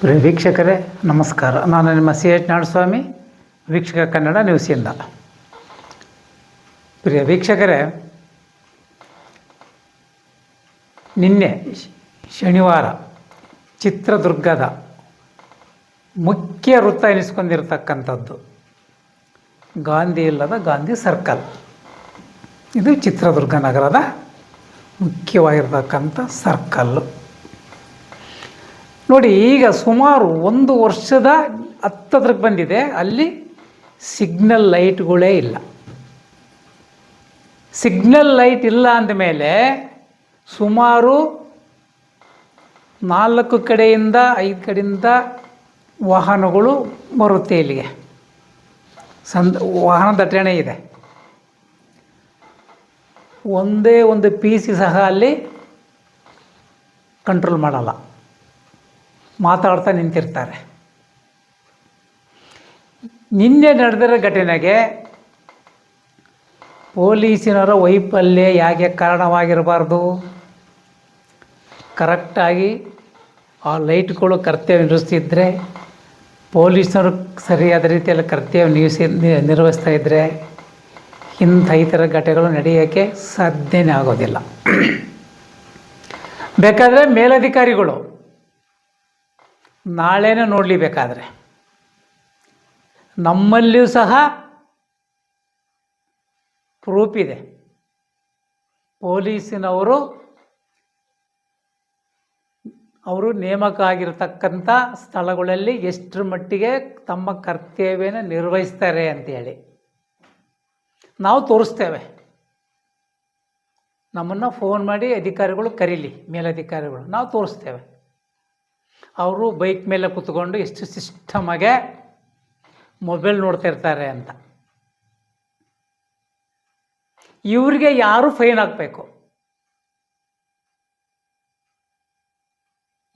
ಪ್ರಿಯ ವೀಕ್ಷಕರೇ, ನಮಸ್ಕಾರ. ನಾನು ನಿಮ್ಮ ಸಿ ಎಚ್ ನಾಡಸ್ವಾಮಿ, ವೀಕ್ಷಕ ಕನ್ನಡ ನ್ಯೂಸಿಂದ ಪ್ರಿಯ ವೀಕ್ಷಕರೇ, ನಿನ್ನೆ ಶನಿವಾರ ಚಿತ್ರದುರ್ಗದ ಮುಖ್ಯ ವೃತ್ತ ಎನಿಸ್ಕೊಂಡಿರ್ತಕ್ಕಂಥದ್ದು ಗಾಂಧಿ ಇಲ್ಲದ ಗಾಂಧಿ ಸರ್ಕಲ್. ಇದು ಚಿತ್ರದುರ್ಗ ನಗರದ ಮುಖ್ಯವಾಗಿರ್ತಕ್ಕಂಥ ಸರ್ಕಲ್ಲು. ನೋಡಿ, ಈಗ ಸುಮಾರು ಒಂದು ವರ್ಷದ ಹತ್ತತ್ರಕ್ಕೆ ಬಂದಿದೆ. ಅಲ್ಲಿ ಸಿಗ್ನಲ್ ಲೈಟ್ಗಳೇ ಇಲ್ಲ. ಸಿಗ್ನಲ್ ಲೈಟ್ ಇಲ್ಲ ಅಂದಮೇಲೆ ಸುಮಾರು ನಾಲ್ಕು ಕಡೆಯಿಂದ ಐದು ಕಡೆಯಿಂದ ವಾಹನಗಳು ಬರುತ್ತೆ ಇಲ್ಲಿಗೆ. ಸಂದ, ವಾಹನ ದಟ್ಟಣೆ ಇದೆ. ಒಂದೇ ಒಂದು ಪಿ ಸಿ ಸಹ ಅಲ್ಲಿ ಕಂಟ್ರೋಲ್ ಮಾಡಲ್ಲ. ಮಾತಾಡ್ತಾ ನಿಂತಿರ್ತಾರೆ. ನಿನ್ನೆ ನಡೆದಿರೋ ಘಟನೆಗೆ ಪೊಲೀಸಿನವರ ವೈಫಲ್ಯ ಯಾಕೆ ಕಾರಣವಾಗಿರಬಾರ್ದು? ಕರೆಕ್ಟಾಗಿ ಆ ಲೈಟ್ಗಳು ಕರ್ತವ್ಯ ನಿರ್ವಹಿಸ್ತಿದ್ರೆ, ಪೊಲೀಸ್ನವರು ಸರಿಯಾದ ರೀತಿಯಲ್ಲಿ ಕರ್ತವ್ಯ ನಿವಸಿ ನಿರ್ವಹಿಸ್ತಾ ಇದ್ದರೆ ಇಂಥ ಈ ಥರ ಘಟನೆಗಳು ನಡೆಯೋಕ್ಕೆ ಸಾಧ್ಯನೇ ಆಗೋದಿಲ್ಲ. ಬೇಕಾದರೆ ಮೇಲಧಿಕಾರಿಗಳು ನಾಳೆನೇ ನೋಡಲಿ ಬೇಕಾದರೆ ನಮ್ಮಲ್ಲಿಯೂ ಸಹ ಪ್ರೂಫ್ ಇದೆ. ಪೊಲೀಸಿನವರು ಅವರು ನೇಮಕ ಆಗಿರತಕ್ಕಂಥ ಸ್ಥಳಗಳಲ್ಲಿ ಎಷ್ಟರ ಮಟ್ಟಿಗೆ ತಮ್ಮ ಕರ್ತವ್ಯನ ನಿರ್ವಹಿಸ್ತಾರೆ ಅಂತೇಳಿ ನಾವು ತೋರಿಸ್ತೇವೆ. ನಮ್ಮನ್ನು ಫೋನ್ ಮಾಡಿ ಅಧಿಕಾರಿಗಳು ಕರೀಲಿ ಮೇಲಧಿಕಾರಿಗಳು ನಾವು ತೋರಿಸ್ತೇವೆ. ಅವರು ಬೈಕ್ ಮೇಲೆ ಕೂತ್ಕೊಂಡು ಎಷ್ಟು ಸಿಸ್ಟಮಾಗೆ ಮೊಬೈಲ್ ನೋಡ್ತಾ ಇರ್ತಾರೆ ಅಂತ. ಇವ್ರಿಗೆ ಯಾರು ಫೈನ್ ಹಾಕಬೇಕು?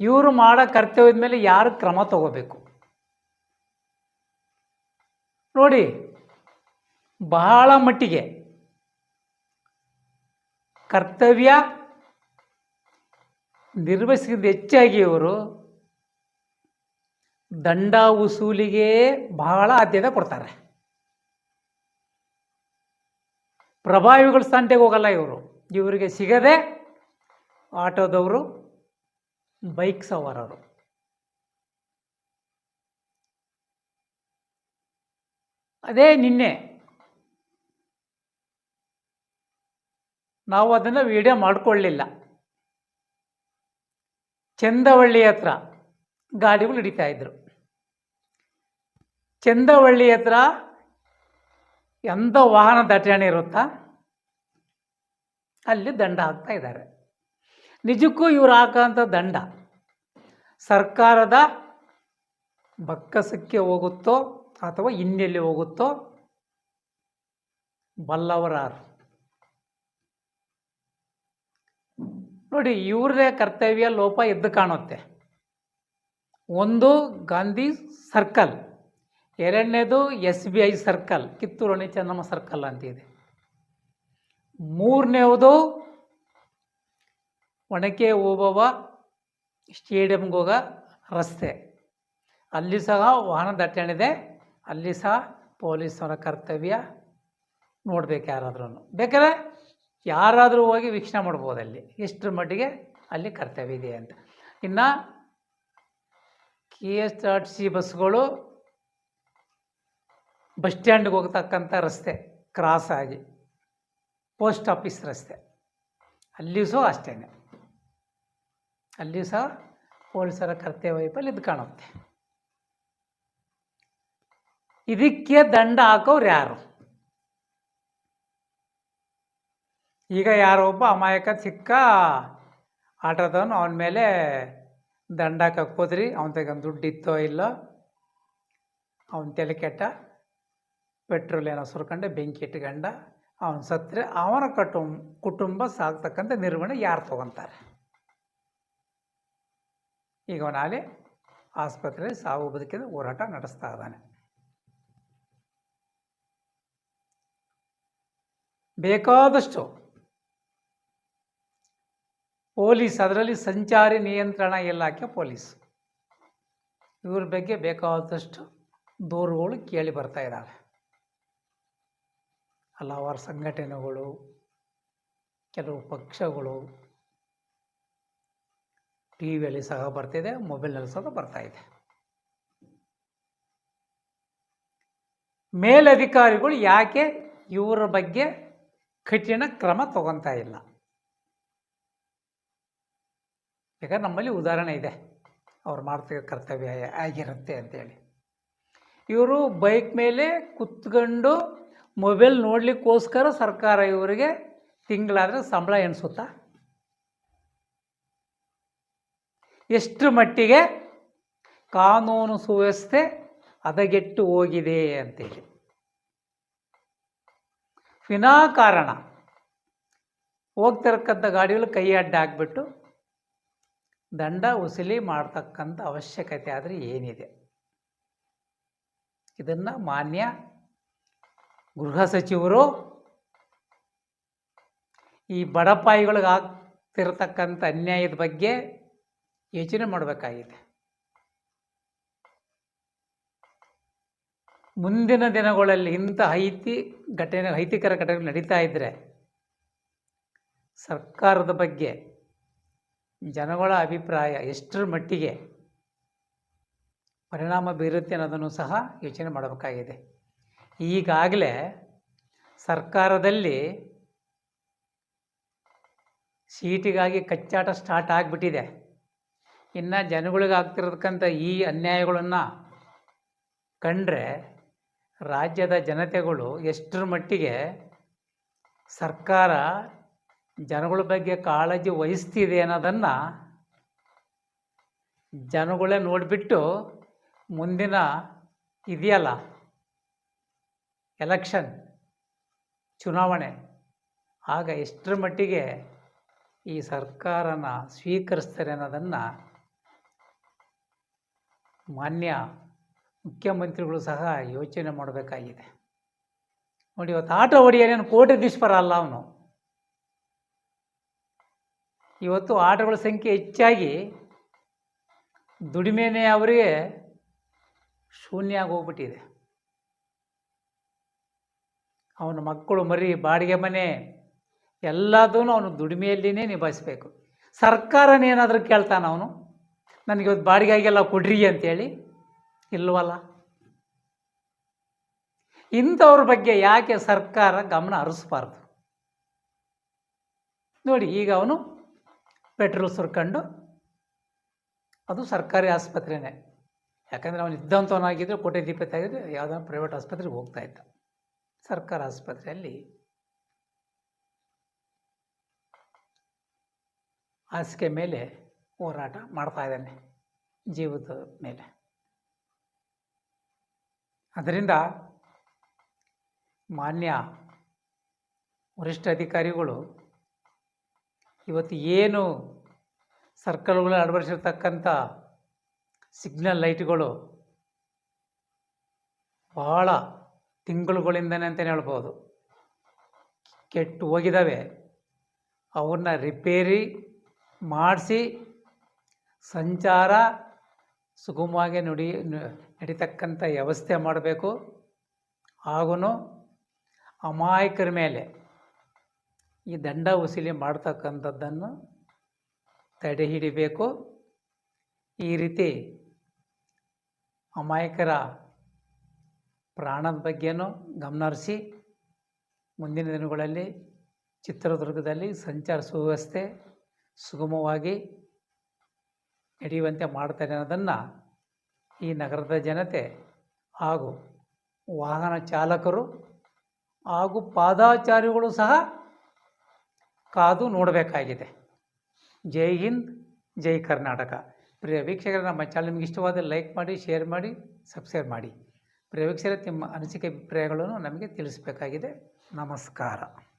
ಇವರು ಮಾಡೋ ಕರ್ತವ್ಯದ ಮೇಲೆ ಯಾರು ಕ್ರಮ ತಗೋಬೇಕು? ನೋಡಿ, ಬಹಳ ಮಟ್ಟಿಗೆ ಕರ್ತವ್ಯ ನಿರ್ವಹಿಸಿದ ಹೆಚ್ಚಾಗಿ ಇವರು ದಂಡ ವಸೂಲಿಗೆ ಬಹಳ ಆದ್ಯತೆ ಕೊಡ್ತಾರೆ. ಪ್ರಭಾವಿಗಳ ಸ್ಥಾನಕ್ಕೆ ಹೋಗಲ್ಲ ಇವರು. ಇವರಿಗೆ ಸಿಗದೆ ಆಟೋದವರು, ಬೈಕ್ ಸವಾರರು. ಅದೇ ನಿನ್ನೆ ನಾವು ಅದನ್ನು ವಿಡಿಯೋ ಮಾಡಿಕೊಳ್ಳಿಲ್ಲ. ಚಂದವಳ್ಳಿ ಹತ್ರ ಗಾಡಿಗಳು ಹಿಡಿತಾ ಇದ್ರು. ಚಂದವಳ್ಳಿ ಹತ್ರ ಎಂಥ ವಾಹನ ದಟ್ಟಣೆ ಇರುತ್ತಾ? ಅಲ್ಲಿ ದಂಡ ಹಾಕ್ತಾ ಇದ್ದಾರೆ. ನಿಜಕ್ಕೂ ಇವರು ಹಾಕೋಂಥ ದಂಡ ಸರ್ಕಾರದ ಬಕ್ಕಸಕ್ಕೆ ಹೋಗುತ್ತೋ ಅಥವಾ ಇನ್ನೆಲ್ಲಿ ಹೋಗುತ್ತೋ? ಬಲ್ಲವರಾರು. ನೋಡಿ, ಇವ್ರದೇ ಕರ್ತವ್ಯ ಲೋಪ ಎದ್ದು ಕಾಣುತ್ತೆ. ಒಂದು ಗಾಂಧಿ ಸರ್ಕಲ್. ಎರಡನೇದು S B I circle, Kittur ಅಣಿ Chennamma circle ಅಂತಿದೆ. ಮೂರನೇದು ಒಣಕೆ ಓಬವ್ವ ಸ್ಟೇಡಿಯಂಗೆ ಹೋಗೋ ರಸ್ತೆ. ಅಲ್ಲಿ ಸಹ ವಾಹನ ದಟ್ಟಣೆ ಇದೆ. ಅಲ್ಲಿ ಸಹ ಪೊಲೀಸರ ಕರ್ತವ್ಯ. ನೋಡ್ಬೇಕು ಯಾರಾದ್ರೂ ಬೇಕಾದ್ರೆ ಯಾರಾದರೂ ಹೋಗಿ ವೀಕ್ಷಣೆ ಮಾಡ್ಬೋದು ಅಲ್ಲಿ. ಎಷ್ಟರ ಮಟ್ಟಿಗೆ ಅಲ್ಲಿ ಕರ್ತವ್ಯ ಇದೆ ಅಂತ. ಇನ್ನು K S R T C ಬಸ್ಗಳು ಬಸ್ ಸ್ಟ್ಯಾಂಡ್ಗೆ ಹೋಗ್ತಕ್ಕಂಥ ರಸ್ತೆ ಕ್ರಾಸ್ ಆಗಿ ಪೋಸ್ಟ್ ಆಫೀಸ್ ರಸ್ತೆ. ಅಲ್ಲಿಯೂ ಸಹ ಅಷ್ಟೇ ಅಲ್ಲಿಯೂ ಸಹ ಪೊಲೀಸರ ಕರ್ತವ್ಯ ಇದು ಕಾಣುತ್ತೆ. ಇದಕ್ಕೆ ದಂಡ ಹಾಕೋರು ಯಾರು? ಈಗ ಯಾರೋ ಒಬ್ಬ ಅಮಾಯಕ ಚಿಕ್ಕ ಆಟೋದವನು ಅವನ ಮೇಲೆ ದಂಡ ಹಾಕಕ್ಕೆ ಹೋದ್ರಿ, ಅವನ ತೆಗೊಂಡು ದುಡ್ಡು ಇತ್ತೋ ಇಲ್ಲೋ, ಅವನ ತಲೆ ಕೆಟ್ಟ. ಪೆಟ್ರೋಲ್ ಏನೋ ಸುರ್ಕೊಂಡೆ, ಬೆಂಕಿ ಇಟ್ಕೊಂಡ, ಅವನು ಸತ್ತರೆ ಅವನ ಕಟುಂಬ ಕುಟುಂಬ ಸಾಕ್ತಕ್ಕಂಥ ನಿರ್ವಹಣೆ ಯಾರು ತಗೊತಾರೆ? ಈಗ ಅವನಾಲೆ ಆಸ್ಪತ್ರೆಯಲ್ಲಿ ಸಾವು ಬದುಕಿದ ಹೋರಾಟ ನಡೆಸ್ತಾ ಇದ್ದಾನೆ. ಬೇಕಾದಷ್ಟು ಪೊಲೀಸ್, ಅದರಲ್ಲಿ ಸಂಚಾರಿ ನಿಯಂತ್ರಣ ಇಲಾಖೆ ಪೊಲೀಸ್. ಇವ್ರ ಬಗ್ಗೆ ಬೇಕಾದಷ್ಟು ದೂರುಗಳು ಕೇಳಿ ಬರ್ತಾ ಇದ್ದಾವೆ ಹಲವಾರು ಸಂಘಟನೆಗಳು, ಕೆಲವು ಪಕ್ಷಗಳು ಟಿ ವಿಯಲ್ಲಿ ಸಹ ಬರ್ತಿದೆ ಮೊಬೈಲ್ನಲ್ಲಿ ಸಹ ಬರ್ತಾ ಇದೆ. ಮೇಲಧಿಕಾರಿಗಳು ಯಾಕೆ ಇವರ ಬಗ್ಗೆ ಕಠಿಣ ಕ್ರಮ ತಗೊತಾ ಇಲ್ಲ? ಈಗ ನಮ್ಮಲ್ಲಿ ಉದಾಹರಣೆ ಇದೆ. ಅವ್ರು ಮಾಡ್ತಿರೋ ಕರ್ತವ್ಯ ಆಗಿರುತ್ತೆ ಅಂತೇಳಿ. ಇವರು ಬೈಕ್ ಮೇಲೆ ಕುತ್ಕೊಂಡು ಮೊಬೈಲ್ ನೋಡಲಿಕ್ಕೋಸ್ಕರ ಸರ್ಕಾರ ಇವರಿಗೆ ತಿಂಗಳಾದರೆ ಸಂಬಳ ಎಣಿಸುತ್ತಾ? ಎಷ್ಟು ಮಟ್ಟಿಗೆ ಕಾನೂನು ಸುವ್ಯವಸ್ಥೆ ಹದಗೆಟ್ಟು ಹೋಗಿದೆ ಅಂತೇಳಿ. ವಿನಾಕಾರಣ ಹೋಗ್ತಿರಕ್ಕಂಥ ಗಾಡಿಗಳು ಕೈ ಅಡ್ಡ ಹಾಕ್ಬಿಟ್ಟು ದಂಡ ವಸೂಲಿ ಮಾಡ್ತಕ್ಕಂಥ ಅವಶ್ಯಕತೆ ಆದರೆ ಏನಿದೆ? ಇದನ್ನು ಮಾನ್ಯ ಗೃಹ ಸಚಿವರು ಈ ಬಡಪಾಯಿಗಳಿಗೆ ಆಗ್ತಿರತಕ್ಕಂಥ ಅನ್ಯಾಯದ ಬಗ್ಗೆ ಯೋಚನೆ ಮಾಡಬೇಕಾಗಿದೆ. ಮುಂದಿನ ದಿನಗಳಲ್ಲಿ ಇಂಥ ಐತಿ ಘಟನೆ ಐತಿಕರ ಘಟನೆ ನಡೀತಾ ಇದ್ದರೆ ಸರ್ಕಾರದ ಬಗ್ಗೆ ಜನಗಳ ಅಭಿಪ್ರಾಯ ಎಷ್ಟರ ಮಟ್ಟಿಗೆ ಪರಿಣಾಮ ಬೀರುತ್ತೆ ಅನ್ನೋದನ್ನು ಸಹ ಯೋಚನೆ ಮಾಡಬೇಕಾಗಿದೆ. ಈಗಾಗಲೇ ಸರ್ಕಾರದಲ್ಲಿ ಸೀಟಿಗಾಗಿ ಕಚ್ಚಾಟ ಸ್ಟಾರ್ಟ್ ಆಗಿಬಿಟ್ಟಿದೆ. ಇನ್ನು ಜನಗಳಿಗೆ ಆಗ್ತಿರತಕ್ಕಂಥ ಈ ಅನ್ಯಾಯಗಳನ್ನು ಕಂಡ್ರೆ ರಾಜ್ಯದ ಜನತೆಗಳು ಎಷ್ಟರ ಮಟ್ಟಿಗೆ ಸರ್ಕಾರ ಜನಗಳ ಬಗ್ಗೆ ಕಾಳಜಿ ವಹಿಸ್ತಿದೆ ಅನ್ನೋದನ್ನು ಜನಗಳೇ ನೋಡಿಬಿಟ್ಟು ಮುಂದಿನ ಇದೆಯಲ್ಲ. ಎಲೆಕ್ಷನ್, ಚುನಾವಣೆ, ಆಗ ಎಷ್ಟರ ಮಟ್ಟಿಗೆ ಈ ಸರ್ಕಾರನ ಸ್ವೀಕರಿಸ್ತಾರೆ ಅನ್ನೋದನ್ನು ಮಾನ್ಯ ಮುಖ್ಯಮಂತ್ರಿಗಳು ಸಹ ಯೋಚನೆ ಮಾಡಬೇಕಾಗಿದೆ. ನೋಡಿ, ಇವತ್ತು ಆಟೋ ಹೊಡಿಯೋನೇನು ಕೋಟ್ಯಾಧೀಶ್ವರ ಅಲ್ಲ ಅವನು. ಇವತ್ತು ಆಟೋಗಳ ಸಂಖ್ಯೆ ಹೆಚ್ಚಾಗಿ ದುಡಿಮೆನೇ ಅವರಿಗೆ ಶೂನ್ಯ ಆಗಿ ಹೋಗ್ಬಿಟ್ಟಿದೆ ಅವನ ಮಕ್ಕಳು ಮರಿ ಬಾಡಿಗೆ ಮನೆ ಎಲ್ಲದೂ ಅವನು ದುಡಿಮೆಯಲ್ಲಿನೇ ನಿಭಾಯಿಸ್ಬೇಕು. ಸರ್ಕಾರನೇನಾದರೂ ಕೇಳ್ತಾನೆ ಅವನು? ನನಗೆ ಇವತ್ತು ಬಾಡಿಗೆಗೆಲ್ಲ ಕೊಡ್ರಿ ಅಂತೇಳಿ? ಇಲ್ವಲ್ಲ. ಇಂಥವ್ರ ಬಗ್ಗೆ ಯಾಕೆ ಸರ್ಕಾರ ಗಮನ ಹರಿಸ್ಬಾರ್ದು? ನೋಡಿ, ಈಗ ಅವನು ಪೆಟ್ರೋಲ್ ಸುರ್ಕೊಂಡು ಅದು ಸರ್ಕಾರಿ ಆಸ್ಪತ್ರೆನೇ. ಯಾಕಂದರೆ ಅವನು ಇದ್ದಂಥವನಾಗಿದ್ದರೆ ಕೋಟೆ ದೀಪತ್ತಾಗಿದ್ದರೆ ಯಾವುದೋ ಪ್ರೈವೇಟ್ ಆಸ್ಪತ್ರೆಗೆ ಹೋಗ್ತಾ ಇದ್ದ. ಸರ್ಕಾರ ಆಸ್ಪತ್ರೆಯಲ್ಲಿ ಹಾಸಿಗೆ ಮೇಲೆ ಹೋರಾಟ ಮಾಡ್ತಾ ಇದ್ದಾನೆ, ಜೀವದ ಮೇಲೆ. ಅದರಿಂದ ಮಾನ್ಯ ವರಿಷ್ಠ ಅಧಿಕಾರಿಗಳು ಇವತ್ತು ಏನು ಸರ್ಕಲ್ಗಳು ಅಳವಡಿಸಿರ್ತಕ್ಕಂಥ ಸಿಗ್ನಲ್ ಲೈಟ್ಗಳು ಭಾಳ ತಿಂಗಳುಗಳಿಂದನೇ ಅಂತಲೇ ಹೇಳ್ಬೋದು. ಕೆಟ್ಟು ಹೋಗಿದ್ದಾವೆ. ಅವನ್ನ ರಿಪೇರಿ ಮಾಡಿಸಿ ಸಂಚಾರ ಸುಗಮವಾಗಿ ನುಡಿ ನಡೀತಕ್ಕಂಥ ವ್ಯವಸ್ಥೆ ಮಾಡಬೇಕು. ಹಾಗೂ ಅಮಾಯಕರ ಮೇಲೆ ಈ ದಂಡ ವಸೂಲಿ ಮಾಡ್ತಕ್ಕಂಥದ್ದನ್ನು ತಡೆ ಹಿಡಿಬೇಕು ಈ ರೀತಿ ಅಮಾಯಕರ ಪ್ರಾಣದ ಬಗ್ಗೆನೂ ಗಮನ ಹರಿಸಿ ಮುಂದಿನ ದಿನಗಳಲ್ಲಿ ಚಿತ್ರದುರ್ಗದಲ್ಲಿ ಸಂಚಾರ ಸುವ್ಯವಸ್ಥೆ ಸುಗಮವಾಗಿ ನಡೆಯುವಂತೆ ಮಾಡ್ತಾರೆ ಅನ್ನೋದನ್ನು ಈ ನಗರದ ಜನತೆ ಹಾಗೂ ವಾಹನ ಚಾಲಕರು ಹಾಗೂ ಪಾದಾಚಾರಿಗಳು ಸಹ ಕಾದು ನೋಡಬೇಕಾಗಿದೆ. ಜೈ ಹಿಂದ್, ಜೈ ಕರ್ನಾಟಕ. ಪ್ರಿಯ ವೀಕ್ಷಕರ, ನಮ್ಮ ಚಾನಲ್ ನಿಮಗೆ ಇಷ್ಟವಾದ ಲೈಕ್ ಮಾಡಿ, ಶೇರ್ ಮಾಡಿ, ಸಬ್ಸ್ಕ್ರೈಬ್ ಮಾಡಿ. ಪ್ರಿಯ ತಮ್ಮ ಅನಿಸಿಕೆ ಅಭಿಪ್ರಾಯಗಳನ್ನು ನಮಗೆ ತಿಳಿಸಬೇಕಾಗಿದೆ. ನಮಸ್ಕಾರ.